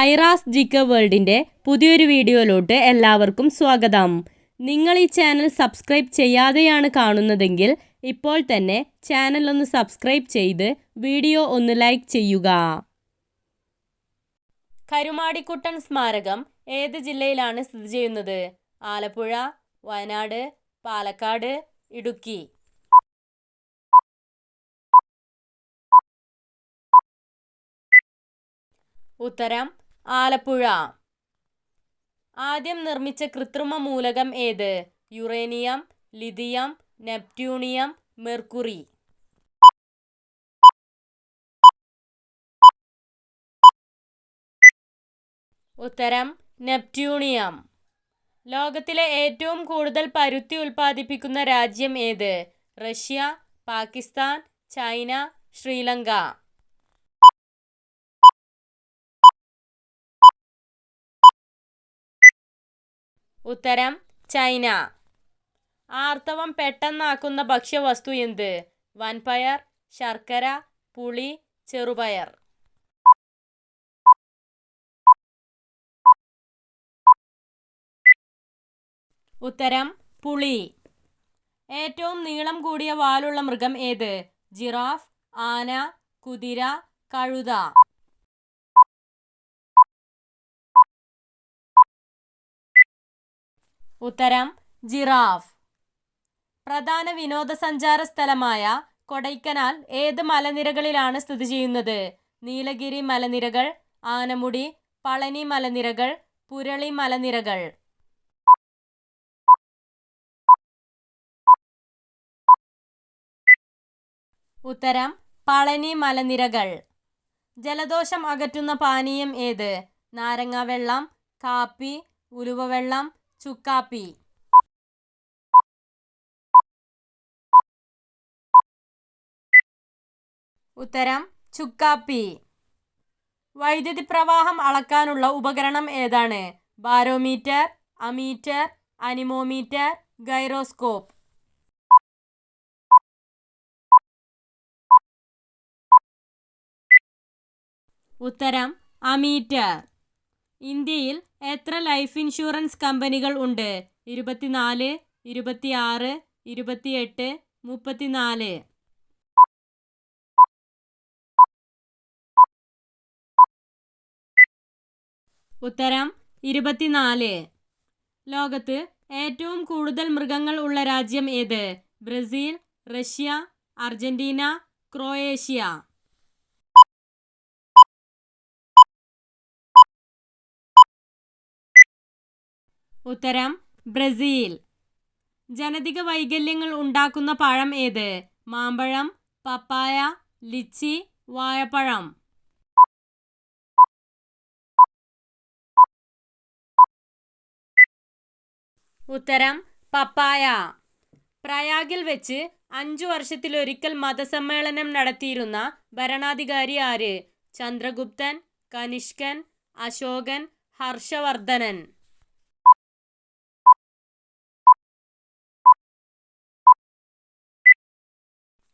ഐറാസ് ജിക്ക വേൾഡിന്റെ പുതിയൊരു വീഡിയോയിലോട്ട് എല്ലാവർക്കും സ്വാഗതം. നിങ്ങൾ ഈ ചാനൽ സബ്സ്ക്രൈബ് ചെയ്യാതെയാണ് കാണുന്നതെങ്കിൽ ഇപ്പോൾ തന്നെ ചാനൽ ഒന്ന് സബ്സ്ക്രൈബ് ചെയ്ത് വീഡിയോ ഒന്ന് ലൈക്ക് ചെയ്യുക. കരുമാടിക്കുട്ടൻ സ്മാരകം ഏത് ജില്ലയിലാണ് സ്ഥിതി ചെയ്യുന്നത്? ആലപ്പുഴ വയനാട് പാലക്കാട് ഇടുക്കി. ഉത്തരം ആലപ്പുഴ. ആദ്യം നിർമ്മിച്ച കൃത്രിമ മൂലകം ഏത്? Uranium lithium neptunium mercury. ഉത്തരം നെപ്റ്റ്യൂണിയം. ലോകത്തിലെ ഏറ്റവും കൂടുതൽ പരുത്തി ഉൽപ്പാദിപ്പിക്കുന്ന രാജ്യം ഏത്? Russia Pakistan China Sri Lanka. ഉത്തരം ചൈന. ആർത്തവം പെട്ടെന്നാക്കുന്ന ഭക്ഷ്യവസ്തു എന്ത്? വൻപയർ ശർക്കര പുളി ചെറുപയർ. ഉത്തരം പുളി. ഏറ്റവും നീളം കൂടിയ വാലുള്ള മൃഗം ഏത്? ജിറാഫ് ആന കുതിര കഴുത. ഉത്തരം ജിറാഫ്. പ്രധാന വിനോദസഞ്ചാര സ്ഥലമായ കൊടൈക്കനാൽ ഏത് മലനിരകളിലാണ് സ്ഥിതി ചെയ്യുന്നത്? നീലഗിരി മലനിരകൾ ആനമുടി പളനി മലനിരകൾ പുരളി മലനിരകൾ. ഉത്തരം പളനി മലനിരകൾ. ജലദോഷം അകറ്റുന്ന പാനീയം ഏത്? നാരങ്ങാവെള്ളം കാപ്പി ഉലുവവെള്ളം ചുക്കാപ്പി. ഉത്തരം ചുക്കാപ്പി. വൈദ്യുതി പ്രവാഹം അളക്കാനുള്ള ഉപകരണം ഏതാണ്? Barometer ammeter anemometer gyroscope. ഉത്തരം അമീറ്റർ. ഇന്ത്യയിൽ എത്ര ലൈഫ് ഇൻഷുറൻസ് കമ്പനികൾ ഉണ്ട്? ഇരുപത്തിനാല് ഇരുപത്തിയാറ് ഇരുപത്തിയെട്ട് മുപ്പത്തിനാല്. ഉത്തരം ഇരുപത്തിനാല്. ലോകത്ത് ഏറ്റവും കൂടുതൽ മൃഗങ്ങൾ ഉള്ള രാജ്യം ഏത്? Brazil Russia Argentina Croatia. ഉത്തരം ബ്രസീൽ. ജനതിക വൈകല്യങ്ങൾ ഉണ്ടാക്കുന്ന പഴം ഏത്? മാമ്പഴം പപ്പായ ലിച്ചി വാഴപ്പഴം. ഉത്തരം പപ്പായ. പ്രയാഗിൽ വെച്ച് അഞ്ചു വർഷത്തിലൊരിക്കൽ മതസമ്മേളനം നടത്തിയിരുന്ന ഭരണാധികാരി ആര്? ചന്ദ്രഗുപ്തൻ കനിഷ്കൻ അശോകൻ ഹർഷവർദ്ധനൻ.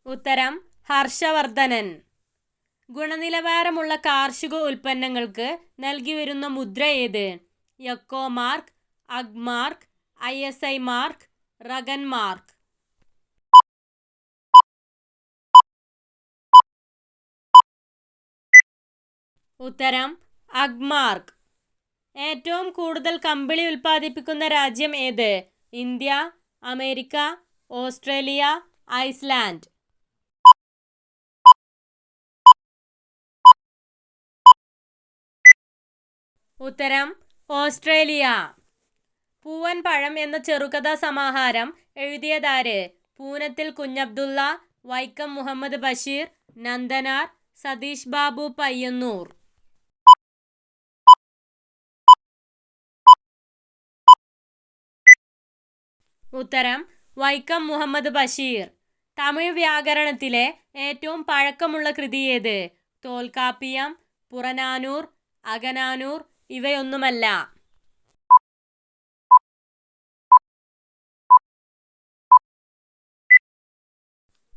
ഉത്തരം ഹർഷവർദ്ധനൻ. ഗുണനിലവാരമുള്ള കാർഷിക ഉൽപ്പന്നങ്ങൾക്ക് നൽകി വരുന്ന മുദ്ര ഏത്? യക്കോ mark Ag mark I S I mark rug mark. ഉത്തരം അഗ്മാർക്ക് ഏറ്റവും കൂടുതൽ കമ്പിളി ഉൽപ്പാദിപ്പിക്കുന്ന രാജ്യം ഏത്? India America Australia Iceland. ഉത്തരം ഓസ്ട്രേലിയ. പൂവൻ പഴം എന്ന ചെറുകഥാ സമാഹാരം എഴുതിയതാര്? പൂനത്തിൽ കുഞ്ഞബ്ദുള്ള വൈക്കം മുഹമ്മദ് ബഷീർ നന്ദനാർ സതീഷ് ബാബു പയ്യന്നൂർ. ഉത്തരം വൈക്കം മുഹമ്മദ് ബഷീർ. തമിഴ് വ്യാകരണത്തിലെ ഏറ്റവും പഴക്കമുള്ള കൃതി ഏത്? തോൽക്കാപ്പിയം പുറനാനൂർ അകനാനൂർ ഇവയൊന്നുമല്ല.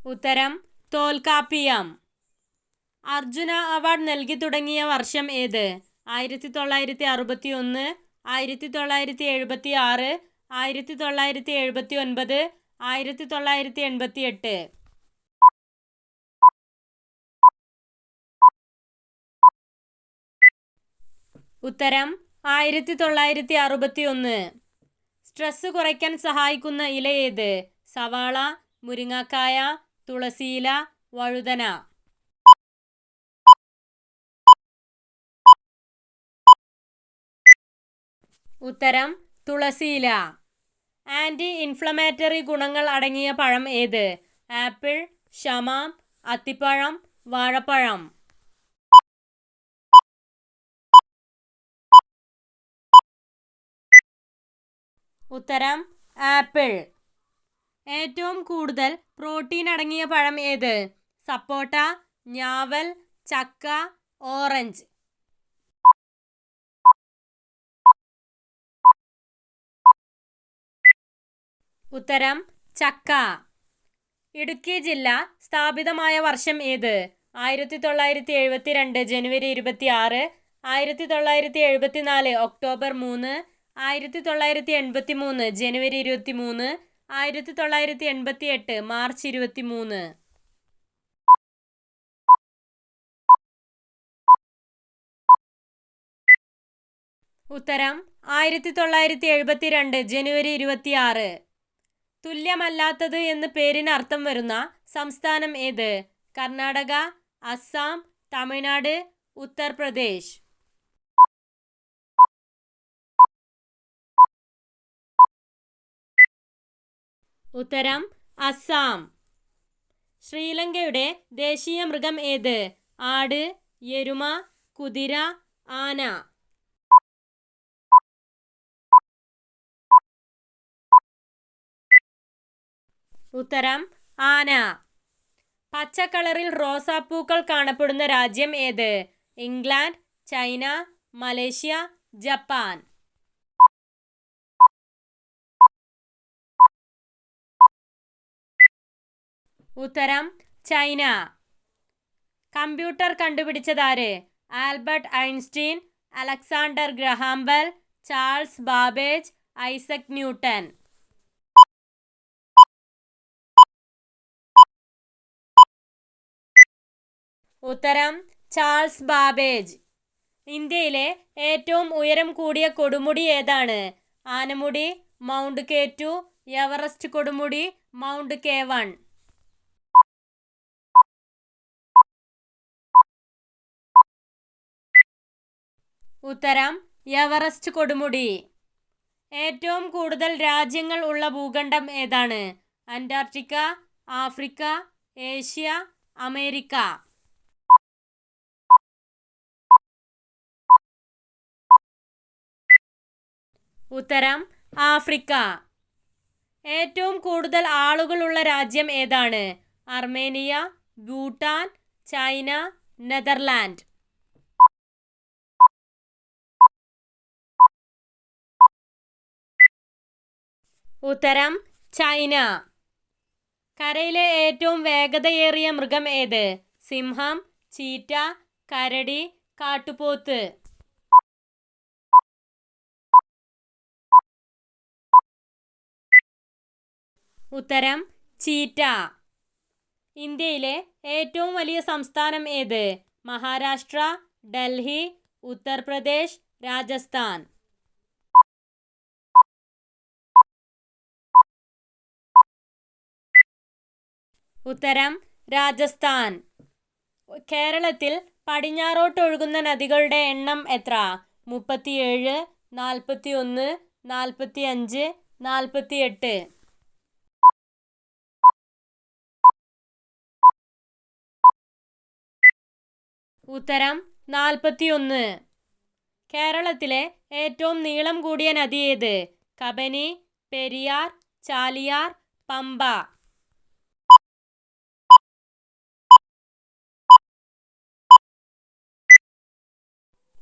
ഉത്തരം തോൽക്കാപ്പിയം. അർജുന അവാർഡ് നൽകി തുടങ്ങിയ വർഷം ഏത്? ആയിരത്തി തൊള്ളായിരത്തി അറുപത്തി ഒന്ന് ആയിരത്തി തൊള്ളായിരത്തി എഴുപത്തി ആറ് ആയിരത്തി തൊള്ളായിരത്തി എഴുപത്തി ഒൻപത് ആയിരത്തി തൊള്ളായിരത്തി എൺപത്തി എട്ട് ഉത്തരം ആയിരത്തി തൊള്ളായിരത്തി അറുപത്തി ഒന്ന് സ്ട്രെസ് കുറയ്ക്കാൻ സഹായിക്കുന്ന ഇല ഏത്? സവാള മുരിങ്ങക്കായ തുളസിയില വഴുതന. ഉത്തരം തുളസിയില ആന്റി ഇൻഫ്ലമേറ്ററി ഗുണങ്ങൾ അടങ്ങിയ പഴം ഏത്? ആപ്പിൾ ഷമാം അത്തിപ്പഴം വാഴപ്പഴം. ഉത്തരം ആപ്പിൾ. ഏറ്റവും കൂടുതൽ പ്രോട്ടീൻ അടങ്ങിയ പഴം ഏത്? സപ്പോട്ട ഞാവൽ ചക്ക ഓറഞ്ച്. ഉത്തരം ചക്ക. ഇടുക്കി ജില്ല സ്ഥാപിതമായ വർഷം ഏത്? ആയിരത്തി തൊള്ളായിരത്തി എഴുപത്തി രണ്ട് ജനുവരി ഇരുപത്തി ആറ് ആയിരത്തി തൊള്ളായിരത്തി എഴുപത്തി നാല് ഒക്ടോബർ മൂന്ന് ആയിരത്തി തൊള്ളായിരത്തി എൺപത്തി മൂന്ന് ജനുവരി ഇരുപത്തി മൂന്ന് ആയിരത്തി തൊള്ളായിരത്തി എൺപത്തി എട്ട് മാർച്ച് ഇരുപത്തി മൂന്ന് ഉത്തരം ആയിരത്തി തൊള്ളായിരത്തി എഴുപത്തി രണ്ട് ജനുവരി ഇരുപത്തി ആറ് തുല്യമല്ലാത്തത് എന്ന് പേരിന് അർത്ഥം വരുന്ന സംസ്ഥാനം ഏത്? കർണാടക അസം തമിഴ്നാട് ഉത്തർപ്രദേശ്. ഉത്തരം അസം ശ്രീലങ്കയുടെ ദേശീയ മൃഗം ഏത്? ആട് എരുമ കുതിര ആന. ഉത്തരം ആന. പച്ചക്കളറിൽ റോസാപ്പൂക്കൾ കാണപ്പെടുന്ന രാജ്യം ഏത്? England China Malaysia Japan. ഉത്തരം China. Computer കണ്ടുപിടിച്ചതാര്? Albert Einstein Alexander Graham Bell Charles Babbage Isaac Newton. ഉത്തരം ചാൾസ് ബാബേജ്. ഇന്ത്യയിലെ ഏറ്റവും ഉയരം കൂടിയ കൊടുമുടി ഏതാണ്? Anamudi mount K two Everest കൊടുമുടി മൗണ്ട് കെ വൺ. ഉത്തരം എവറസ്റ്റ് കൊടുമുടി. ഏറ്റവും കൂടുതൽ രാജ്യങ്ങൾ ഉള്ള ഭൂഖണ്ഡം ഏതാണ്? Antarctica Africa Asia America. ഉത്തരം ആഫ്രിക്ക. ഏറ്റവും കൂടുതൽ ആളുകളുള്ള രാജ്യം ഏതാണ്? Armenia Bhutan China Netherland. ഉത്തരം ചൈന. കരയിലെ ഏറ്റവും വേഗതയേറിയ മൃഗം ഏത്? സിംഹം ചീറ്റ കരടി കാട്ടുപോത്ത്. ഉത്തരം ചീറ്റ. ഇന്ത്യയിലെ ഏറ്റവും വലിയ സംസ്ഥാനം ഏത്? മഹാരാഷ്ട്ര ഡൽഹി ഉത്തർപ്രദേശ് രാജസ്ഥാൻ. ഉത്തരം രാജസ്ഥാൻ. കേരളത്തിൽ പടിഞ്ഞാറോട്ടൊഴുകുന്ന നദികളുടെ എണ്ണം എത്ര? മുപ്പത്തിയേഴ് നാൽപ്പത്തി ഒന്ന് നാൽപ്പത്തി അഞ്ച് നാൽപ്പത്തി എട്ട് ഉത്തരം നാൽപ്പത്തിയൊന്ന്. കേരളത്തിലെ ഏറ്റവും നീളം കൂടിയ നദി ഏത്? കബനി പെരിയാർ ചാലിയാർ പമ്പ.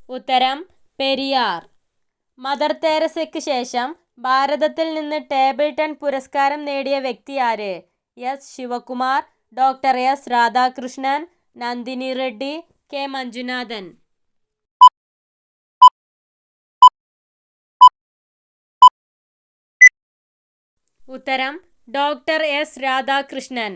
ഉത്തരം പെരിയാർ. മദർ തേരസയ്ക്ക് ശേഷം ഭാരതത്തിൽ നിന്ന് ടേബിൾ ടെൻ പുരസ്കാരം നേടിയ വ്യക്തി ആര്? S Sivakumar doctor S Radhakrishnan Nandini Reddy K. Manjunathan. ഉത്തരം ഡോക്ടർ എസ് രാധാകൃഷ്ണൻ.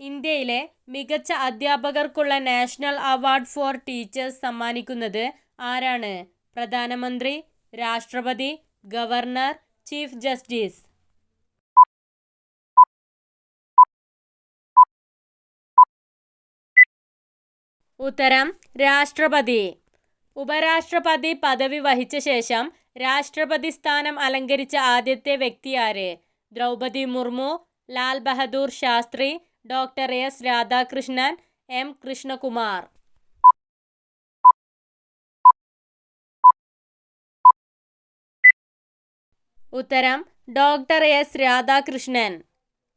ഇന്ത്യയിലെ മികച്ച അധ്യാപകർക്കുള്ള നാഷണൽ അവാർഡ് ഫോർ ടീച്ചേഴ്സ് സമ്മാനിക്കുന്നത് ആരാണ്? പ്രധാനമന്ത്രി രാഷ്ട്രപതി ഗവർണർ ചീഫ് ജസ്റ്റിസ്. ഉത്തരം രാഷ്ട്രപതി. ഉപരാഷ്ട്രപതി പദവി വഹിച്ച ശേഷം രാഷ്ട്രപതി സ്ഥാനം അലങ്കരിച്ച ആദ്യത്തെ വ്യക്തി ആര്? Droupadi Murmu Lal Bahadur Shastri doctor S. Radhakrishnan M. Krishnakumar. ഉത്തരം ഡോക്ടർ എസ്. രാധാകൃഷ്ണൻ.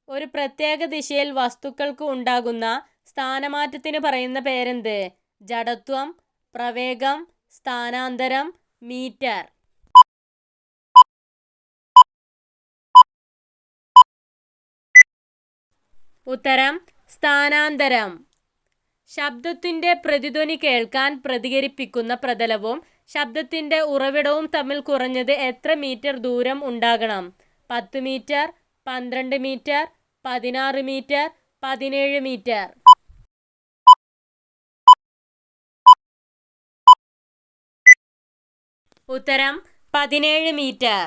ഒരു പ്രത്യേക ദിശയിൽ വസ്തുക്കൾക്ക് ഉണ്ടാകുന്ന സ്ഥാനമാറ്റത്തിന് പറയുന്ന പേരെന്ത്? ജഡത്വം പ്രവേഗം സ്ഥാനാന്തരം മീറ്റർ. ഉത്തരം സ്ഥാനാന്തരം. ശബ്ദത്തിന്റെ പ്രതിധ്വനി കേൾക്കാൻ പ്രതികരിപ്പിക്കുന്ന പ്രതലവും ശബ്ദത്തിന്റെ ഉറവിടവും തമ്മിൽ കുറഞ്ഞത് എത്ര മീറ്റർ ദൂരം ഉണ്ടാകണം? പത്ത് മീറ്റർ പന്ത്രണ്ട് മീറ്റർ പതിനാറ് മീറ്റർ പതിനേഴ് മീറ്റർ. ഉത്തരം പതിനേഴ് മീറ്റർ.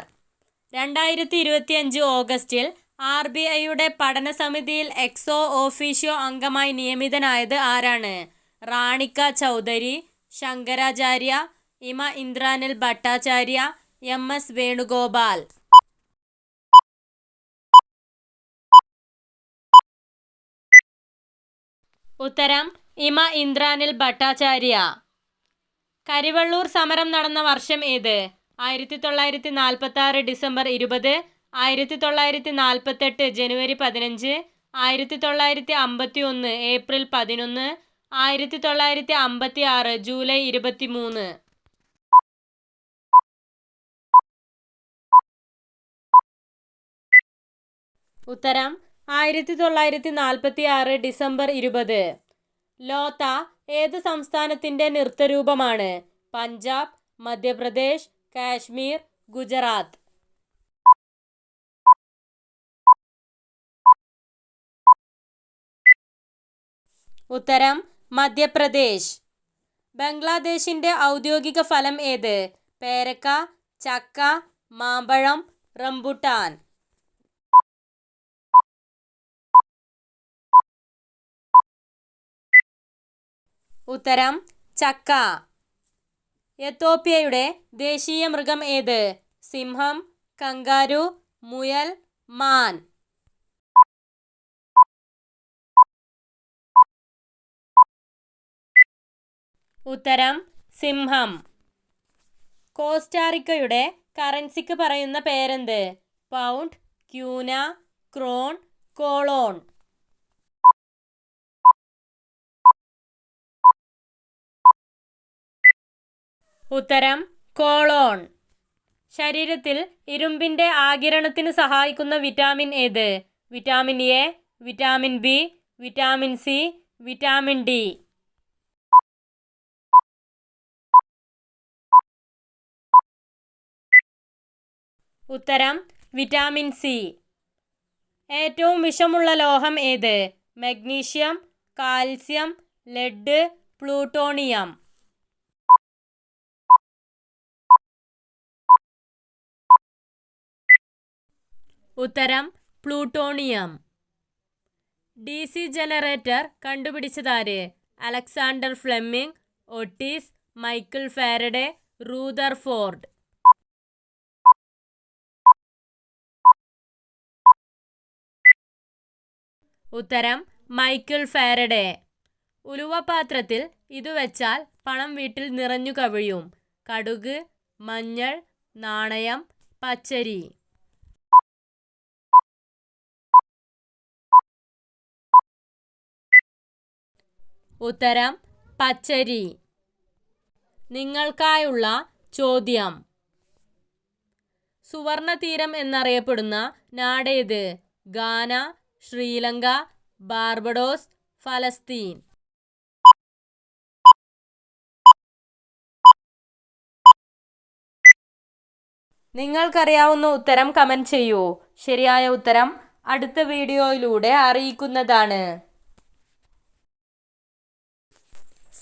രണ്ടായിരത്തി ഇരുപത്തിയഞ്ച് ഓഗസ്റ്റിൽ ആർ ബി ഐയുടെ പഠന സമിതിയിൽ എക്സോ ഓഫീഷ്യോ അംഗമായി നിയമിതനായത് ആരാണ്? റാണിക്ക ചൗധരി ശങ്കരാചാര്യ ഇമ ഇന്ദ്രാനിൽ ഭട്ടാചാര്യ എം എസ് വേണുഗോപാൽ. ഉത്തരം ഇമ ഇന്ദ്രാനിൽ ഭട്ടാചാര്യ. കരിവള്ളൂർ സമരം നടന്ന വർഷം ഏത്? ആയിരത്തി തൊള്ളായിരത്തി നാൽപ്പത്തി ആറ് ഡിസംബർ ഇരുപത് ആയിരത്തി തൊള്ളായിരത്തി നാൽപ്പത്തെട്ട് ജനുവരി പതിനഞ്ച് ആയിരത്തി തൊള്ളായിരത്തി അമ്പത്തി ഒന്ന് ഏപ്രിൽ പതിനൊന്ന് ആയിരത്തി തൊള്ളായിരത്തി അമ്പത്തി ആറ് ജൂലൈ ഇരുപത്തി മൂന്ന് ഉത്തരം ആയിരത്തി തൊള്ളായിരത്തി നാൽപ്പത്തി ആറ് ഡിസംബർ ഇരുപത്. ലോത്ത ഏത് സംസ്ഥാനത്തിന്റെ നൃത്തരൂപമാണ്? പഞ്ചാബ് മധ്യപ്രദേശ് കാശ്മീർ ഗുജറാത്ത്. ഉത്തരം മധ്യപ്രദേശ്. ബംഗ്ലാദേശിന്റെ ഔദ്യോഗിക ഫലം ഏത്? പേരക്ക ചക്ക മാമ്പഴം റംബുട്ടാൻ. ഉത്തരം ചക്ക. എത്തോപ്യയുടെ ദേശീയ മൃഗം ഏത്? സിംഹം കങ്കാരു മുയൽ മാൻ. ഉത്തരം സിംഹം. കോസ്റ്റാറിക്കയുടെ കറൻസിക്ക് പറയുന്ന പേരെന്ത്? Pound kuna krone colon. ഉത്തരം കോളോൺ. ശരീരത്തിൽ ഇരുമ്പിന്റെ ആകിരണത്തിന് സഹായിക്കുന്ന വിറ്റാമിൻ ഏത്? Vitamin A vitamin B vitamin C vitamin D. ഉത്തരം വിറ്റാമിൻ സി. ഏറ്റവും വിഷമുള്ള ലോഹം ഏത്? Magnesium calcium lead plutonium. ഉത്തരം plutonium. D C generator കണ്ടുപിടിച്ചതാര്? Alexander Fleming Otis Michael Faraday Rutherford ഉത്തരം മൈക്കിൾ ഫാരഡെ. ഉലുവപാത്രത്തിൽ ഇത് വെച്ചാൽ പണം വീട്ടിൽ നിറഞ്ഞു കവിയും. കടുക് മഞ്ഞൾ നാണയം പച്ചരി. ഉത്തരം പച്ചരി. നിങ്ങൾക്കായുള്ള ചോദ്യം. സുവർണ തീരം എന്നറിയപ്പെടുന്ന നാടേത്? ഗാന ശ്രീലങ്ക ബാർബഡോസ് ഫലസ്തീൻ. നിങ്ങൾക്കറിയാവുന്ന ഉത്തരം കമന്റ് ചെയ്യൂ. ശരിയായ ഉത്തരം അടുത്ത വീഡിയോയിലൂടെ അറിയിക്കുന്നതാണ്.